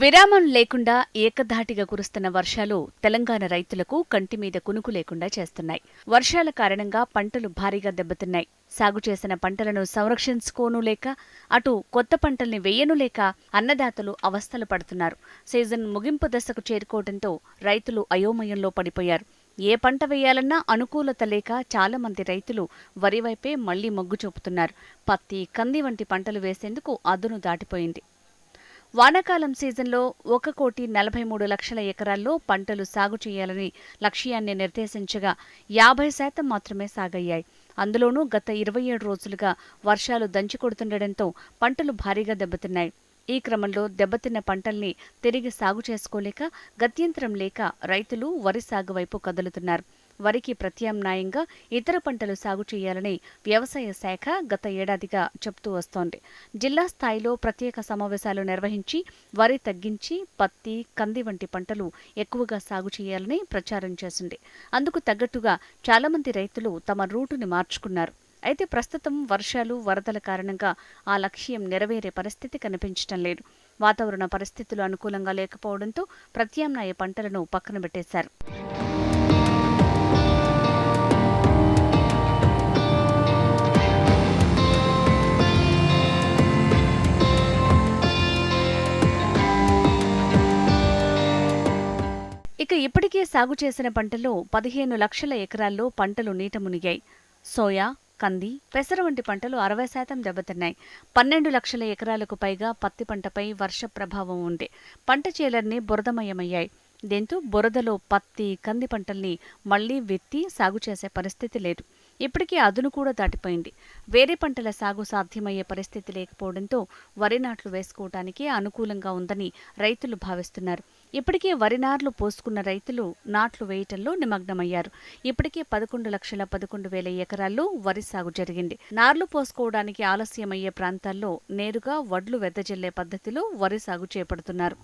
విరామం లేకుండా ఏకధాటిగా కురుస్తున్న వర్షాలు తెలంగాణ రైతులకు కంటి మీద కునుకు లేకుండా చేస్తున్నాయి. వర్షాల కారణంగా పంటలు భారీగా దెబ్బతిన్నాయి. సాగు చేసిన పంటలను సంరక్షించుకోను లేక అటు కొత్త పంటల్ని వేయను లేక అన్నదాతలు అవస్థలు పడుతున్నారు. సీజన్ ముగింపు దశకు చేరుకోవడంతో రైతులు అయోమయంలో పడిపోయారు. ఏ పంట వేయాలన్నా అనుకూలత లేక చాలామంది రైతులు వరి వైపే మళ్ళీ మొగ్గు చూపుతున్నారు. పత్తి కంది వంటి పంటలు వేసేందుకు అదును దాటిపోయింది. వానాకాలం సీజన్లో ఒక కోటి నలభై మూడు లక్షల ఎకరాల్లో పంటలు సాగు చేయాలని లక్ష్యాన్ని నిర్దేశించగా యాభై శాతం మాత్రమే సాగయ్యాయి. అందులోనూ గత ఇరవై ఏడు రోజులుగా వర్షాలు దంచికొడుతుండటంతో పంటలు భారీగా దెబ్బతిన్నాయి. ఈ క్రమంలో దెబ్బతిన్న పంటల్ని తిరిగి సాగు చేసుకోలేక గత్యంతరం లేక రైతులు వరి సాగు వైపు కదులుతున్నారు. వరికి ప్రత్యామ్నాయంగా ఇతర పంటలు సాగు చేయాలని వ్యవసాయ శాఖ గత ఏడాదిగా చెబుతూ వస్తోంది. జిల్లా స్థాయిలో ప్రత్యేక సమావేశాలు నిర్వహించి వరి తగ్గించి పత్తి కంది వంటి పంటలు ఎక్కువగా సాగు చేయాలని ప్రచారం చేసింది. అందుకు తగ్గట్టుగా చాలామంది రైతులు తమ రూటుని మార్చుకున్నారు. అయితే ప్రస్తుతం వర్షాలు వరదల కారణంగా ఆ లక్ష్యం నెరవేరే పరిస్థితి కనిపించటం లేదు. వాతావరణ పరిస్థితులు అనుకూలంగా లేకపోవడంతో ప్రత్యామ్నాయ పంటలను పక్కన పెట్టేశారు. ఇక ఇప్పటికే సాగు చేసిన పంటలో పదిహేను లక్షల ఎకరాల్లో పంటలు నీట మునిగాయి. సోయా కంది పెసర వంటి పంటలు అరవై శాతం దెబ్బతిన్నాయి. పన్నెండు లక్షల ఎకరాలకు పైగా పత్తి పంటపై వర్ష ప్రభావం ఉంది. పంట చేలన్నీ బురదమయమయ్యాయి. దీంతో బురదలో పత్తి కంది పంటల్ని మళ్ళీ వెత్తి సాగు చేసే పరిస్థితి లేదు. ఇప్పటికీ అదును కూడా దాటిపోయింది. వేరే పంటల సాగు సాధ్యమయ్యే పరిస్థితి లేకపోవడంతో వరి నాట్లు వేసుకోవటానికి అనుకూలంగా ఉందని రైతులు భావిస్తున్నారు. ఇప్పటికే వరి నార్లు పోసుకున్న రైతులు నాట్లు వేయటంలో నిమగ్నమయ్యారు. ఇప్పటికే పదకొండు లక్షల పదకొండు వేల ఎకరాల్లో వరి సాగు జరిగింది. నార్లు పోసుకోవడానికి ఆలస్యమయ్యే ప్రాంతాల్లో నేరుగా వడ్లు వెదజల్లే పద్ధతిలో వరి సాగు చేపడుతున్నారు.